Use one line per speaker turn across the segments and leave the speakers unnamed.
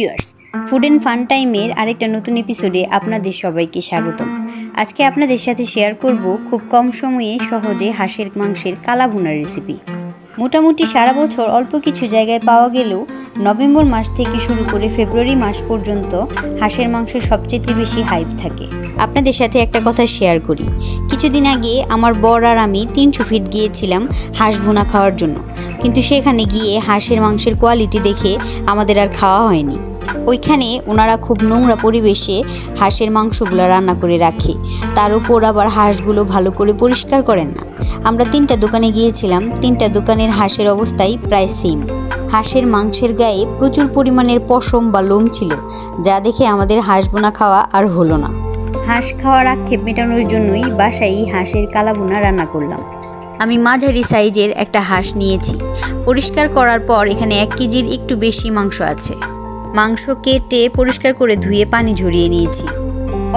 Viewers food and fun টাইমের আরেকটা নতুন এপিসোডে আপনাদের সবাইকে স্বাগতম। আজকে আপনাদের সাথে শেয়ার করব খুব কম সময়ে সহজে হাঁসের, মাংসের কালা ভুনার রেসিপি মোটামুটি সারা বছর অল্প কিছু জায়গায় পাওয়া গেলেও নভেম্বর মাস থেকে শুরু করে ফেব্রুয়ারি মাস পর্যন্ত হাঁসের মাংস সবচেয়ে বেশি হাইপ থাকে। আপনাদের সাথে একটা কথা শেয়ার করি। কিছুদিন আগে আমার বর আর আমি তিনশো ফিট গিয়েছিলাম হাঁস ভুনা খাওয়ার জন্য। কিন্তু সেখানে গিয়ে হাঁসের মাংসের কোয়ালিটি দেখে আমাদের আর খাওয়া হয়নি। ওইখানে ওনারা খুব নোংরা পরিবেশে হাঁসের মাংসগুলো রান্না করে রাখে। তার উপর আবার হাঁসগুলো ভালো করে পরিষ্কার করেন না। আমরা তিনটা দোকানে গিয়েছিলাম, তিনটা দোকানের হাঁসের অবস্থাই প্রায় সেম হাঁসের মাংসের গায়ে প্রচুর পরিমাণের পশম বা লোম ছিল, যা দেখে আমাদের হাঁস বোনা খাওয়া আর হলো না। হাঁস খাওয়ার আক্ষেপ মেটানোর জন্যই বাসায় এই হাঁসের কালাবোনা রান্না করলাম। আমি মাঝারি সাইজের একটা হাঁস নিয়েছি। পরিষ্কার করার পর এখানে এক কেজির একটু বেশি মাংস আছে। মাংস কেটে পরিষ্কার করে ধুয়ে পানি ঝরিয়ে নিয়েছি।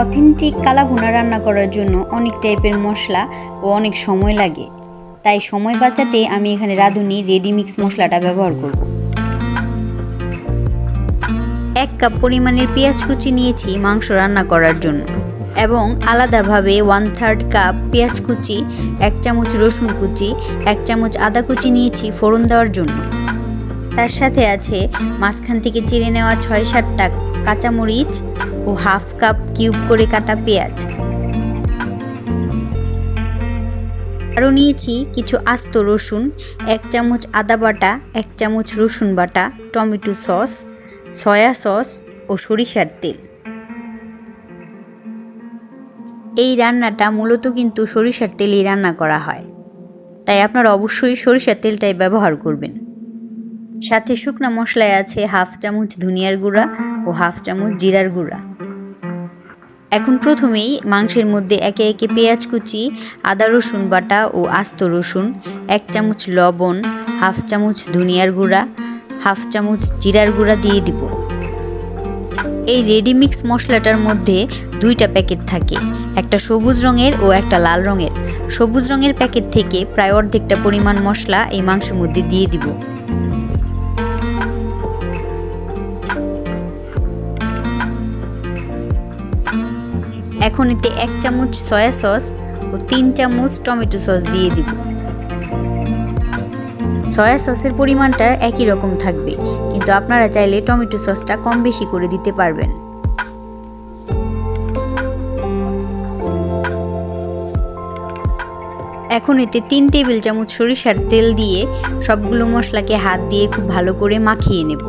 অথেন্টিক কালাভুনা রান্না করার জন্য অনেক টাইপের মশলা ও অনেক সময় লাগে। তাই সময় বাঁচাতে আমি এখানে রাঁধুনি রেডি মিক্স মশলাটা ব্যবহার করব। এক কাপ পরিমাণের পেঁয়াজ কুচি নিয়েছি মাংস রান্না করার জন্য এবং আলাদাভাবে ওয়ান থার্ড কাপ পেঁয়াজ কুচি, এক চামচ রসুন কুচি, এক চামচ আদা কুচি নিয়েছি ফোড়ন দেওয়ার জন্য। তার সাথে আছে মাঝখান থেকে চিড়ে নেওয়া ছয় সাতটা কাঁচামরিচ ও হাফ কাপ কিউব করে কাটা পেঁয়াজ। আরও নিয়েছি কিছু আস্ত রসুন, এক চামচ আদা বাটা, এক চামচ রসুন বাটা, টমেটো সস, সয়া সস ও সরিষার তেল। এই রান্নাটা মূলত কিন্তু সরিষার তেলেই রান্না করা হয়। তাই আপনারা অবশ্যই সরিষার তেলটাই ব্যবহার করবেন। সাথে শুকনো মশলায় আছে হাফ চামচ ধনিয়ার গুঁড়া ও হাফ চামচ জিরার গুঁড়া। এখন প্রথমেই মাংসের মধ্যে একে একে পেঁয়াজ কুচি, আদা রসুন বাটা ও আস্ত রসুন, এক চামচ লবণ, হাফ চামচ ধনিয়ার গুঁড়া, হাফ চামচ জিরার গুঁড়া দিয়ে দিব। এই রেডি মিক্স মশলাটার মধ্যে দুইটা প্যাকেট থাকে, একটা সবুজ রঙের ও একটা লাল রঙের। সবুজ রঙের প্যাকেট থেকে প্রায় অর্ধেকটা পরিমাণ মশলা এই মাংসের মধ্যে দিয়ে দিব। এখন এতে এক চামচ সয়া সস ও তিন চামচ টমেটো সস দিয়ে দিব। সয়া সসের পরিমাণটা একই রকম থাকবে, কিন্তু আপনারা চাইলে টমেটো সসটা কম বেশি করে দিতে পারবেন। এখন এতে তিন টেবিল চামচ সরিষার তেল দিয়ে সবগুলো মশলাকে হাত দিয়ে খুব ভালো করে মাখিয়ে নেব।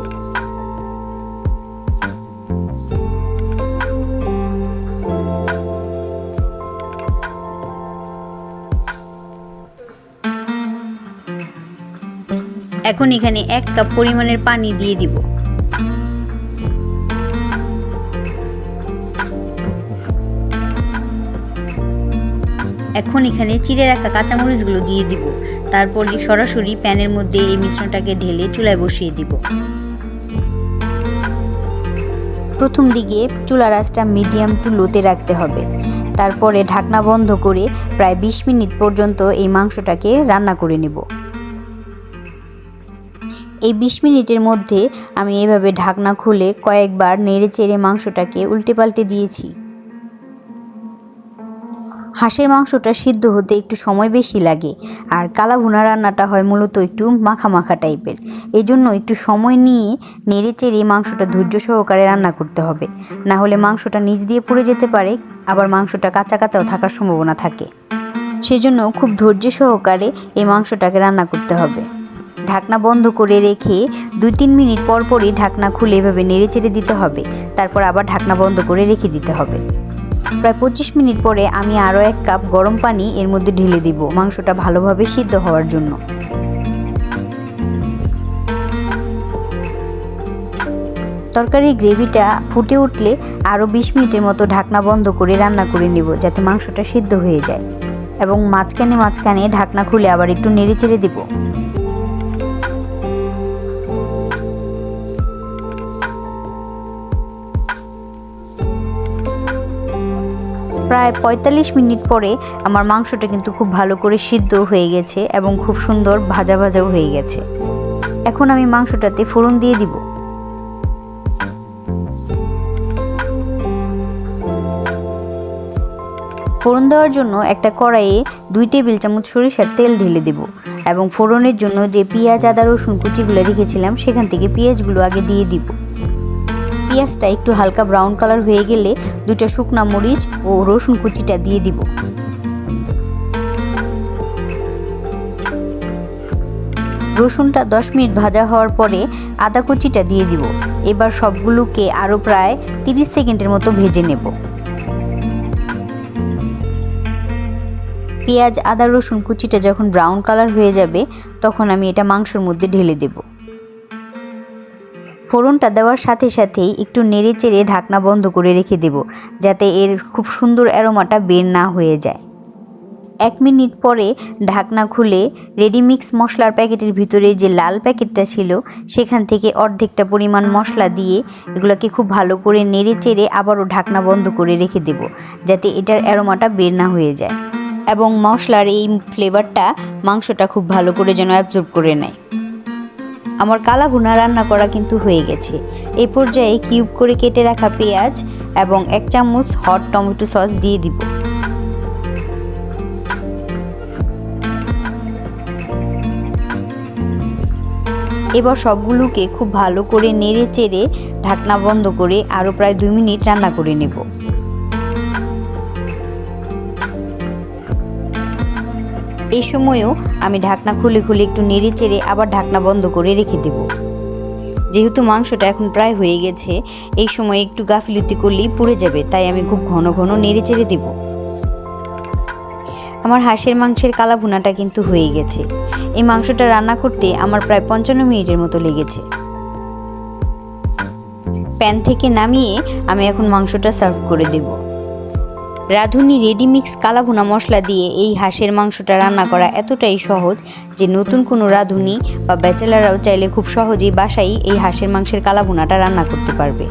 এখন এখানে এক কাপ পরিমাণের পানি দিয়ে দিব। এখন এখানে চিড়ে রাখা কাঁচামরিচগুলো দিয়ে দিব। তারপরে সরাসরি প্যানের মধ্যে এই মিশ্রণটাকে ঢেলে চুলায় বসিয়ে দিব। প্রথম দিকে চুলার আঁচটা মিডিয়াম টু লোতে রাখতে হবে। তারপরে ঢাকনা বন্ধ করে প্রায় বিশ মিনিট পর্যন্ত এই মাংসটাকে রান্না করে নেব। এই বিশ মিনিটের মধ্যে আমি এভাবে ঢাকনা খুলে কয়েকবার নেড়ে চেড়ে মাংসটাকে উল্টে পাল্টে দিয়েছি। হাঁসের মাংসটা সিদ্ধ হতে একটু সময় বেশি লাগে, আর কালা ভুনা রান্নাটা হয় মূলত একটু মাখা মাখা টাইপের। এই জন্য একটু সময় নিয়ে নেড়ে চেড়ে মাংসটা ধৈর্য সহকারে রান্না করতে হবে। না হলে মাংসটা নিচ দিয়ে পড়ে যেতে পারে, আবার মাংসটা কাঁচা কাঁচাও থাকার সম্ভাবনা থাকে। সেজন্য খুব ধৈর্য সহকারে এই মাংসটাকে রান্না করতে হবে। ঢাকনা বন্ধ করে রেখে দুই তিন মিনিট পর পরই ঢাকনা খুলে এভাবে নেড়ে চেড়ে দিতে হবে। তারপর আবার ঢাকনা বন্ধ করে রেখে দিতে হবে। প্রায় পঁচিশ মিনিট পরে আমি আরও এক কাপ গরম পানি এর মধ্যে ঢেলে দিব মাংসটা ভালোভাবে সিদ্ধ হওয়ার জন্য। তরকারির গ্রেভিটা ফুটে উঠলে আরও বিশ মিনিটের মতো ঢাকনা বন্ধ করে রান্না করে নেব যাতে মাংসটা সিদ্ধ হয়ে যায়। এবং মাঝখানে মাঝখানে ঢাকনা খুলে আবার একটু নেড়ে চেড়ে দেবো। প্রায় ৪৫ মিনিট পরে আমার মাংসটা কিন্তু খুব ভালো করে সিদ্ধ হয়ে গেছে এবং খুব সুন্দর ভাজা ভাজাও হয়ে গেছে। এখন আমি মাংসটাতে ফোড়ন দিয়ে দিব। ফোড়ন দেওয়ার জন্য একটা কড়াইয়ে দুই টেবিল চামচ সরিষার তেল ঢেলে দেব এবং ফোড়নের জন্য যে পেঁয়াজ, আদা, রসুন কুচিগুলো রেখেছিলাম, সেখান থেকে পেঁয়াজগুলো আগে দিয়ে দিবো। পেঁয়াজটা একটু হালকা ব্রাউন কালার হয়ে গেলে দুটা শুকনা মরিচ ও রসুন কুচিটা দিয়ে দিব। রসুনটা দশ মিনিট ভাজা হওয়ার পরে আদা কুচিটা দিয়ে দিব। এবার সবগুলোকে আরও প্রায় তিরিশ সেকেন্ডের মতো ভেজে নেব। পেঁয়াজ, আদা, রসুন কুচিটা যখন ব্রাউন কালার হয়ে যাবে, তখন আমি এটা মাংসের মধ্যে ঢেলে দেব। ফোড়নটা দেওয়ার সাথে সাথেই একটু নেড়ে চেড়ে ঢাকনা বন্ধ করে রেখে দেব, যাতে এর খুব সুন্দর অ্যারোমাটা বের না হয়ে যায়। এক মিনিট পরে ঢাকনা খুলে রেডিমিক্স মশলার প্যাকেটের ভিতরে যে লাল প্যাকেটটা ছিল, সেখান থেকে অর্ধেকটা পরিমাণ মশলা দিয়ে এগুলোকে খুব ভালো করে নেড়ে চেড়ে আবারও ঢাকনা বন্ধ করে রেখে দেব, যাতে এটার অ্যারোমাটা বের না হয়ে যায়। এবং মশলার এই ফ্লেভারটা মাংসটা খুব ভালো করে যেন অ্যাবজর্ব করে নেয়। আমার কালা ভুনা রান্না করা কিন্তু হয়ে গেছে। এই পর্যায়ে কিউব করে কেটে রাখা পেঁয়াজ এবং এক চামচ হট টমেটো সস দিয়ে দিব। এবার সবগুলোকে খুব ভালো করে নেড়ে চেড়ে ঢাকনা বন্ধ করে আরও প্রায় দুই মিনিট রান্না করে নেব। এই সময়ও আমি ঢাকনা খুলে খুলে একটু নেড়ে চেড়ে আবার ঢাকনা বন্ধ করে রেখে দেব। যেহেতু মাংসটা এখন প্রায় হয়ে গেছে, এই সময় একটু গাফিলতি করলেই পুড়ে যাবে, তাই আমি খুব ঘন ঘন নেড়ে চেড়ে দেবো। আমার হাঁসের মাংসের কালা ভুনাটা কিন্তু হয়ে গেছে। এই মাংসটা রান্না করতে আমার প্রায় পঞ্চান্ন মিনিটের মতো লেগেছে। প্যান থেকে নামিয়ে আমি এখন মাংসটা সার্ভ করে দেব। রাঁধুনি রেডিমিক্স কালাভুনা মশলা দিয়ে এই হাঁসের মাংসটা রান্না করা এতটাই সহজ যে নতুন কোনো রাঁধুনি বা ব্যাচেলাররাও চাইলে খুব সহজেই বাসায় এই হাঁসের মাংসের কালাভুনাটা রান্না করতে পারবে।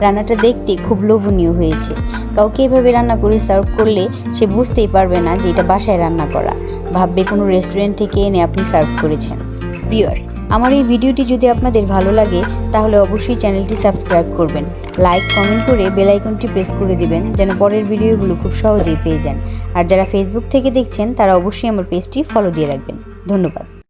রান্নাটা দেখতে খুব লোভনীয় হয়েছে। কাউকে এভাবে রান্না করে সার্ভ করলে সে বুঝতেই পারবে না যে এটা বাসায় রান্না করা। ভাববে কোনো রেস্টুরেন্ট থেকে এনে আপনি সার্ভ করেছেন। ভিউয়ার্স আমার এই ভিডিওটি যদি আপনাদের ভালো লাগে, তাহলে অবশ্যই চ্যানেলটি সাবস্ক্রাইব করবেন। লাইক কমেন্ট করে বেল আইকনটি প্রেস করে দিবেন, যেন পরের ভিডিওগুলো খুব সহজেই পেয়ে যান। আর যারা ফেসবুক থেকে দেখছেন, তারা অবশ্যই আমার পেজটি ফলো দিয়ে রাখবেন। ধন্যবাদ।